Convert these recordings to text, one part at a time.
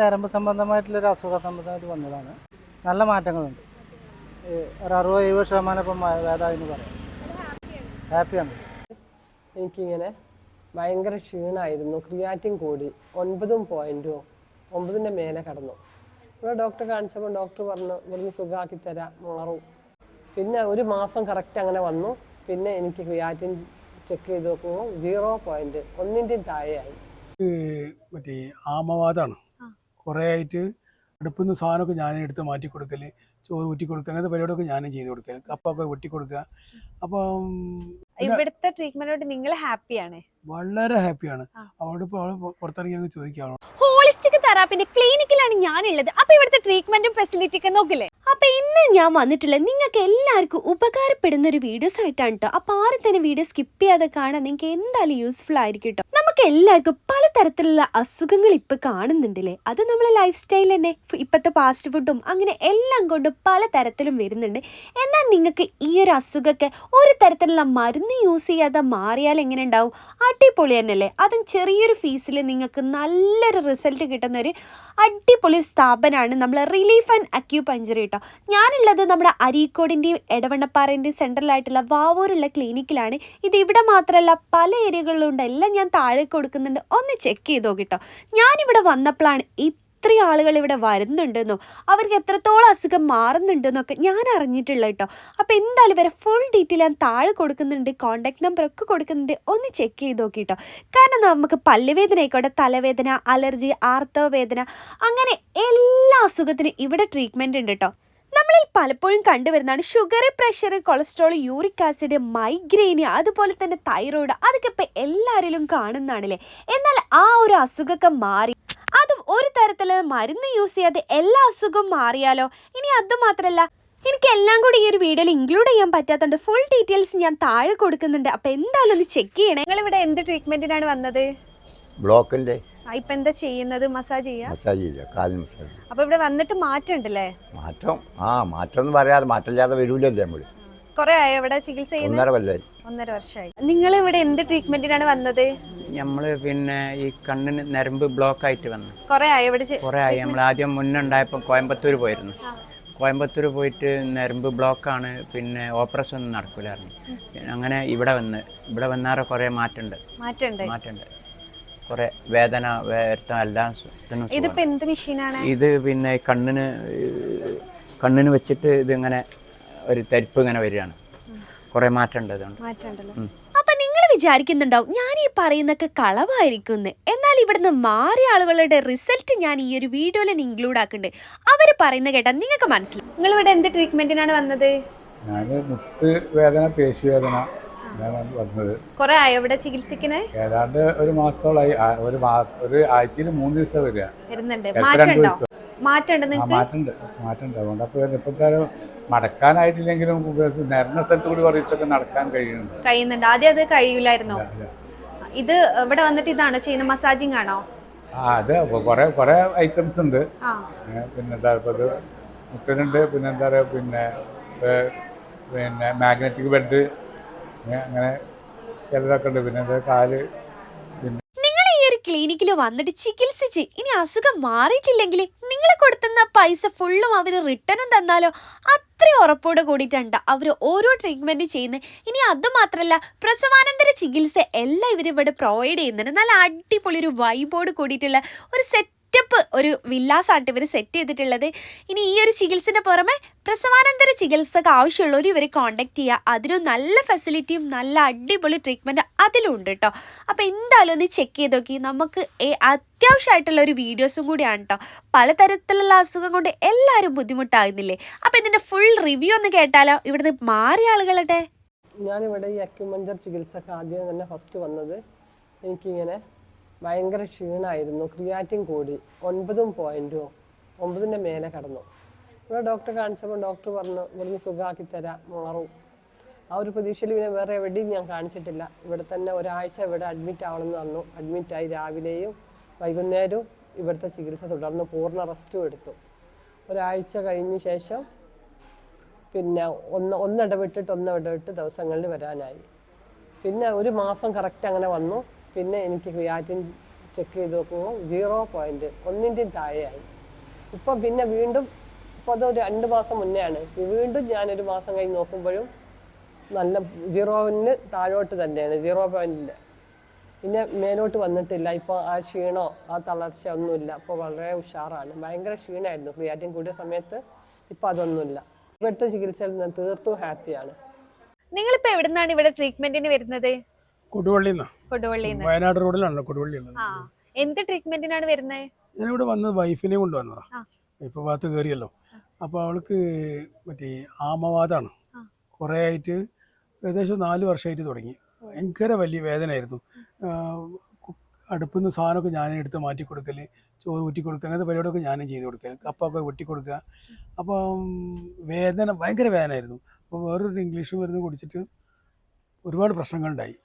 നരമ്പ് സംബന്ധമായിട്ടുള്ളൊരു അസുഖ സംബന്ധമായിട്ട് വന്നതാണ്. നല്ല മാറ്റങ്ങളുണ്ട്. ഒരു അറുപത് എഴുപത് ശതമാനം ഇപ്പം ഭേദമായി എന്ന് പറയാം. ഹാപ്പിയാണ്. എനിക്കിങ്ങനെ ഭയങ്കര ക്ഷീണമായിരുന്നു ക്രിയാറ്റിൻ കൂടി ഒൻപതും പോയിന്റോ ഒമ്പതിന്റെ മേലെ കടന്നു. ഇവിടെ ഡോക്ടറെ കാണിച്ചപ്പോൾ ഡോക്ടർ പറഞ്ഞു ഇവിടുന്ന് സുഖമാക്കി തരാം. മാറും. പിന്നെ ഒരു മാസം കറക്റ്റ് അങ്ങനെ വന്നു. പിന്നെ എനിക്ക് ക്രിയാറ്റിൻ ചെക്ക് ചെയ്ത് നോക്കുമ്പോൾ സീറോ പോയിന്റ് ഒന്നിന്റെയും താഴെയായി. മറ്റേ ആമവാദമാണ് കുറേ ആയിട്ട് അടുപ്പിൽ നിന്ന് സാധനമൊക്കെ ഞാൻ എടുത്ത് മാറ്റി കൊടുക്കൽ ചോറ് ഊറ്റി കൊടുക്കുക അങ്ങനത്തെ പരിപാടിയൊക്കെ ഞാനും ചെയ്ത് കൊടുക്കൽ കപ്പൊക്കെ വെട്ടി കൊടുക്കുക അപ്പം ഇവിടുത്തെ ട്രീറ്റ്മെന്റോട് നിങ്ങൾ ഹാപ്പിയാണ് വളരെ ഹാപ്പിയാണ് അവിടെ അവളോട് ഇപ്പോൾ അവൾ പുറത്തിറങ്ങി അങ്ങ് ചോദിക്കാം ഹോളിസ്റ്റിക് തെറാപ്പിന്റെ ക്ലിനിക്കിലാണ് ഞാനുള്ളത്. അപ്പൊ ഇവിടുത്തെ ട്രീറ്റ്മെന്റും ഫെസിലിറ്റി ഒക്കെ നോക്കില്ലേ? അപ്പൊ ഇന്ന് ഞാൻ വന്നിട്ടുള്ള നിങ്ങൾക്ക് എല്ലാവർക്കും ഉപകാരപ്പെടുന്ന ഒരു വീഡിയോസ് ആയിട്ടാണ് കേട്ടോ അപ്പൊ ആരും തന്നെ വീഡിയോ സ്കിപ്പ് ചെയ്യാതെ കാണാൻ നിങ്ങൾക്ക് എന്തായാലും യൂസ്ഫുൾ ആയിരിക്കും കേട്ടോ നമുക്ക് എല്ലാവർക്കും പലതരത്തിലുള്ള അസുഖങ്ങൾ ഇപ്പൊ കാണുന്നുണ്ടല്ലേ? അത് നമ്മളെ ലൈഫ് സ്റ്റൈൽ തന്നെ. ഇപ്പോഴത്തെ ഫാസ്റ്റ് ഫുഡും അങ്ങനെ എല്ലാം കൊണ്ട് പലതരത്തിലും വരുന്നുണ്ട്. എന്നാൽ നിങ്ങൾക്ക് ഈ ഒരു അസുഖമൊക്കെ ഒരു തരത്തിലുള്ള മരുന്ന് യൂസ് ചെയ്യാതെ മാറിയാൽ എങ്ങനെ ഉണ്ടാവും? അടിപൊളി തന്നെയല്ലേ? അതും ചെറിയൊരു ഫീസിൽ നിങ്ങൾക്ക് നല്ലൊരു റിസൾട്ട് കിട്ടുന്ന ഒരു അടിപൊളി സ്ഥാപനമാണ് നമ്മൾ റിലീഫ് ആൻഡ് അക്യൂപഞ്ചർ കേട്ടോ. ഞാനുള്ളത് നമ്മുടെ അരീക്കോടിന്റെയും എടവണ്ണപ്പാറേന്റെയും സെൻട്രലായിട്ടുള്ള വാവൂരുള്ള ക്ലിനിക്കിലാണ് ഇത് ഇവിടെ മാത്രമല്ല പല ഏരിയകളിലുണ്ട് എല്ലാം ഞാൻ താഴെ കൊടുക്കുന്നുണ്ട്. ഒന്ന് ചെക്ക് ചെയ്ത് നോക്കിട്ടോ. ഞാനിവിടെ വന്നപ്പോഴാണ് ഇത്രയും ആളുകൾ ഇവിടെ വരുന്നുണ്ടെന്നോ അവർക്ക് എത്രത്തോളം അസുഖം മാറുന്നുണ്ടെന്നൊക്കെ ഞാൻ അറിഞ്ഞിട്ടുള്ള കേട്ടോ. അപ്പോൾ എന്തായാലും ഇവരെ ഫുൾ ഡീറ്റെയിൽ ഞാൻ താഴെ കൊടുക്കുന്നുണ്ട് കോൺടാക്ട് നമ്പർ ഒക്കെ കൊടുക്കുന്നുണ്ട്. ഒന്ന് ചെക്ക് ചെയ്ത് നോക്കി കേട്ടോ കാരണം നമുക്ക് പല്ലുവേദന ആയിക്കോട്ടെ തലവേദന അലർജി ആർത്തവ വേദന അങ്ങനെ എല്ലാ അസുഖത്തിനും ഇവിടെ ട്രീറ്റ്മെന്റ് ഉണ്ട് കേട്ടോ. നമ്മളിൽ പലപ്പോഴും കണ്ടുവരുന്നതാണ് sugar pressure cholesterol uric acid migraine അതുപോലെ തന്നെ തൈറോയിഡ് അതൊക്കെ ഇപ്പം എല്ലാവരിലും കാണുന്നതാണല്ലേ? എന്നാൽ ആ ഒരു അസുഖമൊക്കെ മാറി അതും ഒരു തരത്തിൽ മരുന്ന് യൂസ് ചെയ്യാതെ എല്ലാ അസുഖവും മാറിയാലോ? ഇനി അതുമാത്രമല്ല എനിക്ക് എല്ലാം കൂടി ഈ ഒരു വീഡിയോയിൽ ഇൻക്ലൂഡ് ചെയ്യാൻ പറ്റാത്തതുകൊണ്ട് ഫുൾ ഡീറ്റെയിൽസ് ഞാൻ താഴെ കൊടുക്കുന്നുണ്ട്. അപ്പോൾ എന്തായാലും ഒന്ന് ചെക്ക് ചെയ്യണേ. നിങ്ങൾ ഇവിടെ എന്ത് ട്രീറ്റ്മെന്റിനാണ് വന്നത്? ബ്ലോക്കിന്റെ ആ, ഇപ്പൊ എന്താ ചെയ്യുന്നത്? മസാജ് ചെയ്യാ? മസാജ് ചെയ്യുക കാലിന് മസാജ് അപ്പൊ ഇവിടെ വന്നിട്ട് മാറ്റം ഉണ്ടല്ലേ മാറ്റം ആ മാറ്റം എന്ന് പറയാതെ മാറ്റമില്ലാതെ വരൂലല്ലേ നമ്മൾ? കൊറേ ആയോ ഇവിടെ ചികിത്സ ചെയ്യുന്നത് ഒന്നര കൊല്ലായി. ഒന്നര വർഷമായി നിങ്ങൾ ഇവിടെ എന്ത് ട്രീറ്റ്മെന്റിനാണ് വന്നത്? നമ്മൾ പിന്നെ ഈ കണ്ണിന് നരമ്പ് ബ്ലോക്ക് ആയിട്ട് വന്നു. കൊറേ ആയോ ഇവിടെ ചെ- കുറേ ആയി. നമ്മൾ ആദ്യം മുന്നുണ്ടായപ്പോൾ കോയമ്പത്തൂർ പോയിരുന്നു. കോയമ്പത്തൂർ പോയിട്ട് നരമ്പ് ബ്ലോക്കാണ് പിന്നെ ഓപ്പറേഷൻ ഒന്നും നടക്കില്ലായിരുന്നു അങ്ങനെ ഇവിടെ വന്ന് ഇവിടെ വന്നാറെ കുറേ മാറ്റമുണ്ട്. മാറ്റമുണ്ട്. മാറ്റമുണ്ട്. കുറേ വേദന വരുത്തം എല്ലാം ഇതിപ്പോ എന്ത് മെഷീനാണ്? ഇത് പിന്നെ കണ്ണിന് കണ്ണിന് വെച്ചിട്ട് ഇതിങ്ങനെ ഒരു തരിപ്പ് ഇങ്ങനെ വരികയാണ്. കുറേ മാറ്റമുണ്ട് അതുകൊണ്ട് മാറ്റമുണ്ടല്ലോ. അപ്പൊ നിങ്ങൾ വിചാരിക്കുന്നുണ്ടാവും ഞാൻ ഈ പറയുന്നൊക്കെ കളവായിരിക്കും എന്നാൽ ഇവിടുന്ന് മാറിയ ആളുകളുടെ റിസൾട്ട് ഞാൻ ഈ ഒരു വീഡിയോയിൽ ഇൻക്ലൂഡ് ആക്കുന്നുണ്ട് അവർ പറയുന്ന കേട്ടാൽ നിങ്ങൾക്ക് മനസ്സിലാവും. നിങ്ങൾ ഇവിടെ എന്ത് ട്രീറ്റ്മെന്റിനാണ് വന്നത്? ഞാൻ മുട്ട് വേദന പേശി വേദന വന്നത് കുറെ ആയോ ഇവിടെ ചികിത്സിക്കണേ? ഏതാണ്ട് ഒരു മാസത്തോളായി. ഒരു മാസം ഒരു ആഴ്ചയിൽ മൂന്ന് ദിവസം വരിക. വരുന്നുണ്ട്. മാറ്റമുണ്ട് നിങ്ങൾക്ക്? മാറ്റമുണ്ട്. മാറ്റമുണ്ട്. അതുകൊണ്ട് അപ്പോൾ ഇപ്പോഴത്തെ മടക്കാനായിട്ടില്ലെങ്കിലും നിരന്ന സ്ഥലത്ത് കൂടി കുറച്ചൊക്കെ നടക്കാൻ കഴിയുന്നുണ്ട്. കഴിയുന്നുണ്ട്. ആദ്യം അത് കഴിയൂലായിരുന്നോ. ഇത് ഇവിടെ വന്നിട്ട് ഇതാണോ ചെയ്യുന്ന മസാജിങ് ആണോ? ആ അത് കുറേ കുറേ ഐറ്റംസ് ഉണ്ട്. ആ. ഏ, പിന്നെ എന്താ ഇപ്പോൾ മുട്ടിനുണ്ട്. പിന്നെ എന്താ പറയുക പിന്നെ പിന്നെ മാഗ്നറ്റിക് ബെഡ് അങ്ങനെ ഉണ്ട്. പിന്നെ കാൽ നിങ്ങൾ ഈ ഒരു ക്ലിനിക്കിൽ വന്നിട്ട് ചികിത്സിച്ച് ഇനി അസുഖം മാറിയിട്ടില്ലെങ്കിൽ നിങ്ങൾ കൊടുത്തുന്ന പൈസ ഫുള്ളും അവർ റിട്ടേണും തന്നാലോ? അത്രയും ഉറപ്പോട് കൂടിയിട്ടുണ്ട് അവർ ഓരോ ട്രീറ്റ്മെന്റ് ചെയ്യുന്നത്. ഇനി അതുമാത്രമല്ല പ്രസവാനന്തര ചികിത്സ എല്ലാം ഇവർ ഇവിടെ പ്രൊവൈഡ് ചെയ്യുന്നുണ്ട്. നല്ല അടിപൊളി ഒരു വൈബോട് കൂടിയിട്ടുള്ള ഒരു സെറ്റപ്പ് ഒരു വില്ലാസായിട്ട് ഇവർ സെറ്റ് ചെയ്തിട്ടുള്ളത്. ഇനി ഈ ഒരു ചികിത്സേന്റെ പുറമെ പ്രസവാനന്തര ചികിത്സക്ക് ആവശ്യമുള്ളവർ ഇവരെ കോൺടാക്ട് ചെയ്യുക. അതിനും നല്ല ഫെസിലിറ്റിയും നല്ല അടിപൊളി ട്രീറ്റ്മെന്റ് അതിലും ഉണ്ട് കേട്ടോ അപ്പോൾ എന്തായാലും ഒന്ന് ചെക്ക് ചെയ്ത് നോക്കി. നമുക്ക് അത്യാവശ്യമായിട്ടുള്ള ഒരു വീഡിയോസും കൂടിയാണ് കേട്ടോ പലതരത്തിലുള്ള അസുഖം കൊണ്ട് എല്ലാവരും ബുദ്ധിമുട്ടാകുന്നില്ലേ? അപ്പോൾ ഇതിന്റെ ഫുൾ റിവ്യൂ ഒന്ന് കേട്ടാലോ? ഇവിടുന്ന് മാറിയ ആളുകളുടെ ഞാനിവിടെ ഈ അക്യുമഞ്ചർ ചികിത്സക്ക് ആദ്യം തന്നെ ഫസ്റ്റ് വന്നത്. എനിക്കിങ്ങനെ ഭയങ്കര ക്ഷീണമായിരുന്നു ക്രിയാറ്റിൻ കൂടി. ഒൻപതും പോയിന്റോ ഒമ്പതിന്റെ മേലെ കടന്നു. ഇവിടെ ഡോക്ടർ കാണിച്ചപ്പോൾ ഡോക്ടർ പറഞ്ഞു ഇവിടുന്ന് സുഖമാക്കി തരാം മാറും. ആ ഒരു പ്രതീക്ഷയിൽ പിന്നെ വേറെ എവിടെയും ഞാൻ കാണിച്ചിട്ടില്ല. ഇവിടെ തന്നെ ഒരാഴ്ച ഇവിടെ അഡ്മിറ്റ് ആവണമെന്ന് പറഞ്ഞു. അഡ്മിറ്റായി രാവിലെയും വൈകുന്നേരവും ഇവിടുത്തെ ചികിത്സ തുടർന്ന് പൂർണ റെസ്റ്റും എടുത്തു. ഒരാഴ്ച കഴിഞ്ഞ ശേഷം പിന്നെ ഒന്ന് ഒന്നിടവിട്ടിട്ട് ഒന്നിടവിട്ട് ദിവസങ്ങളിൽ വരാനായി. പിന്നെ ഒരു മാസം കറക്റ്റ് അങ്ങനെ വന്നു. പിന്നെ എനിക്ക് ക്രിയാറ്റിൻ ചെക്ക് ചെയ്ത് നോക്കുമ്പോൾ സീറോ പോയിന്റ് ഒന്നിന്റെയും താഴെയായി. ഇപ്പം പിന്നെ വീണ്ടും ഇപ്പോൾ അത് രണ്ട് മാസം മുന്നേ ആണ് ഞാൻ വീണ്ടും ഞാനൊരു മാസം കഴിഞ്ഞ് നോക്കുമ്പോഴും നല്ല സീറോവിന് താഴോട്ട് തന്നെയാണ് സീറോ പോയിന്റിൽ പിന്നെ മേലോട്ട് വന്നിട്ടില്ല. ഇപ്പോൾ ആ ക്ഷീണോ ആ തളർച്ച ഒന്നുമില്ല. അപ്പോൾ വളരെ ഉഷാറാണ്. ഭയങ്കര ക്ഷീണമായിരുന്നു. ക്രിയാറ്റിൻ കൂടിയ സമയത്ത് ഇപ്പോൾ അതൊന്നുമില്ല. ഇവിടുത്തെ ചികിത്സയിൽ ഞാൻ തീർത്തും ഹാപ്പിയാണ് നിങ്ങളിപ്പോ എവിടുന്നാണ് ഇവിടെ ട്രീറ്റ്മെന്റിന് വരുന്നത്? കൊടുവള്ളിയിൽ നിന്ന് വയനാട് റോഡിലാണല്ലോ കൊടുവള്ളി ഉള്ളത് എന്ത് ട്രീറ്റ്മെന്റിനാണ് വരുന്നത് ഞാനിവിടെ വന്നത് വൈഫിനെ കൊണ്ട് വന്നതാ. ഇപ്പൊ ഭാഗത്ത് കയറിയല്ലോ അപ്പോൾ അവൾക്ക് മറ്റേ ആമവാദാണ്. കുറെ ആയിട്ട് ഏകദേശം നാല് വർഷമായിട്ട് തുടങ്ങി. ഭയങ്കര വലിയ വേദനയായിരുന്നു. അടുപ്പിൽ നിന്ന് സാധനമൊക്കെ ഞാൻ എടുത്ത് മാറ്റി കൊടുക്കൽ ചോറ് ഊറ്റി കൊടുക്കുക അങ്ങനത്തെ പരിപാടിയൊക്കെ ഞാനും ചെയ്ത് കൊടുക്കൽ കപ്പൊക്കെ വെട്ടി കൊടുക്കുക. അപ്പം വേദന ഭയങ്കര വേദനയായിരുന്നു. അപ്പോൾ വേറൊരു ഇംഗ്ലീഷ് മരുന്ന് കുടിച്ചിട്ട് ഒരുപാട് പ്രശ്നങ്ങളുണ്ടായി.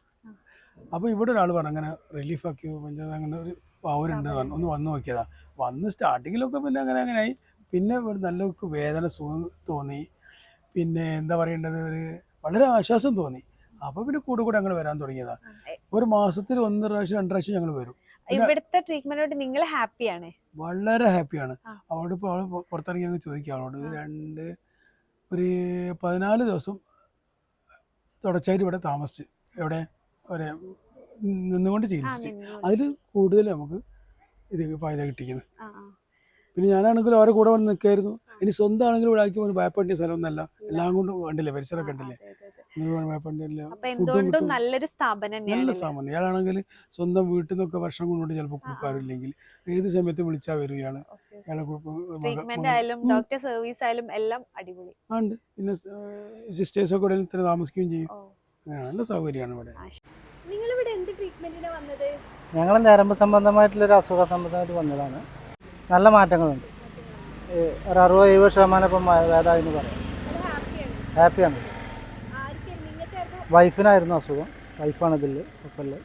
അപ്പോൾ ഇവിടെ ഒരാൾ പറഞ്ഞു അങ്ങനെ റിലീഫ് ആക്കി പഞ്ചായത്ത് അങ്ങനെ ഒരു പറഞ്ഞു. ഒന്ന് വന്ന് നോക്കിയതാ. വന്ന് സ്റ്റാർട്ടിങ്ങിലൊക്കെ പിന്നെ അങ്ങനെ അങ്ങനെ ആയി. പിന്നെ ഒരു നല്ല വേദന സുഖം തോന്നി. പിന്നെ എന്താ പറയേണ്ടത്? ഒരു വളരെ ആശ്വാസം തോന്നി. അപ്പോൾ പിന്നെ കൂടെ കൂടെ അങ്ങനെ വരാൻ തുടങ്ങിയതാ. ഒരു മാസത്തിൽ ഒന്ന് പ്രാവശ്യം രണ്ട് പ്രാവശ്യം ഞങ്ങൾ വരും. ഇവിടുത്തെ ട്രീറ്റ്മെന്റോട് നിങ്ങൾ ഹാപ്പിയാണ് വളരെ ഹാപ്പിയാണ്. അവളോട് ഇപ്പോൾ അവൾ പുറത്തിറങ്ങി അങ്ങ് ചോദിക്കുക അവളോട് രണ്ട് ഒരു പതിനാല് ദിവസം തുടർച്ചയായിട്ട് ഇവിടെ താമസിച്ച്. എവിടെ? ഒരു നിന്നുകൊണ്ട് ചികിത്സിച്ച് അതിൽ കൂടുതൽ നമുക്ക് ഇത് ഫായത കിട്ടിക്കുന്നത്. പിന്നെ ഞാനാണെങ്കിലും അവരെ കൂടെ വന്ന് നിൽക്കായിരുന്നു. ഇനി സ്വന്തം ആണെങ്കിലും ഇവിടെ ആക്കി ഭയപ്പെടേണ്ട സ്ഥലമൊന്നല്ല എല്ലാം കൊണ്ടും കണ്ടില്ലേ പരിസരമൊക്കെ കണ്ടില്ലേ നല്ലൊരു സ്ഥാപനം നല്ല സാമാന്യം ഇയാളാണെങ്കിൽ സ്വന്തം വീട്ടിൽ നിന്നൊക്കെ ഭക്ഷണം കൊണ്ടുപോയി ചിലപ്പോൾ കൊടുക്കാറില്ലെങ്കിൽ ഏത് സമയത്ത് വിളിച്ചാൽ വരികയാണ് ഇയാൾ. സർവീസ് ആയാലും എല്ലാം അടിപൊളി. ഉണ്ട്. പിന്നെ സിസ്റ്റേഴ്സ് ഒക്കെ തന്നെ താമസിക്കുകയും ചെയ്യും. നല്ല സൗകര്യമാണ് ഇവിടെ. നിങ്ങൾ ഇവിടെ എന്ത് ട്രീറ്റ്മെന്റിനാ വന്നത്? ഞങ്ങൾ ഞരമ്പ് സംബന്ധമായിട്ടുള്ളൊരു അസുഖ സംബന്ധമായിട്ട് വന്നതാണ്. നല്ല മാറ്റങ്ങളുണ്ട്. ഒരു അറുപത് എഴുപത് ശതമാനം ഇപ്പം വേദാന്ന് എന്ന് പറയാം. ഹാപ്പിയാണ്. വൈഫിനായിരുന്നു അസുഖം. വൈഫാണ് ഇതിൽ കുഴപ്പമില്ല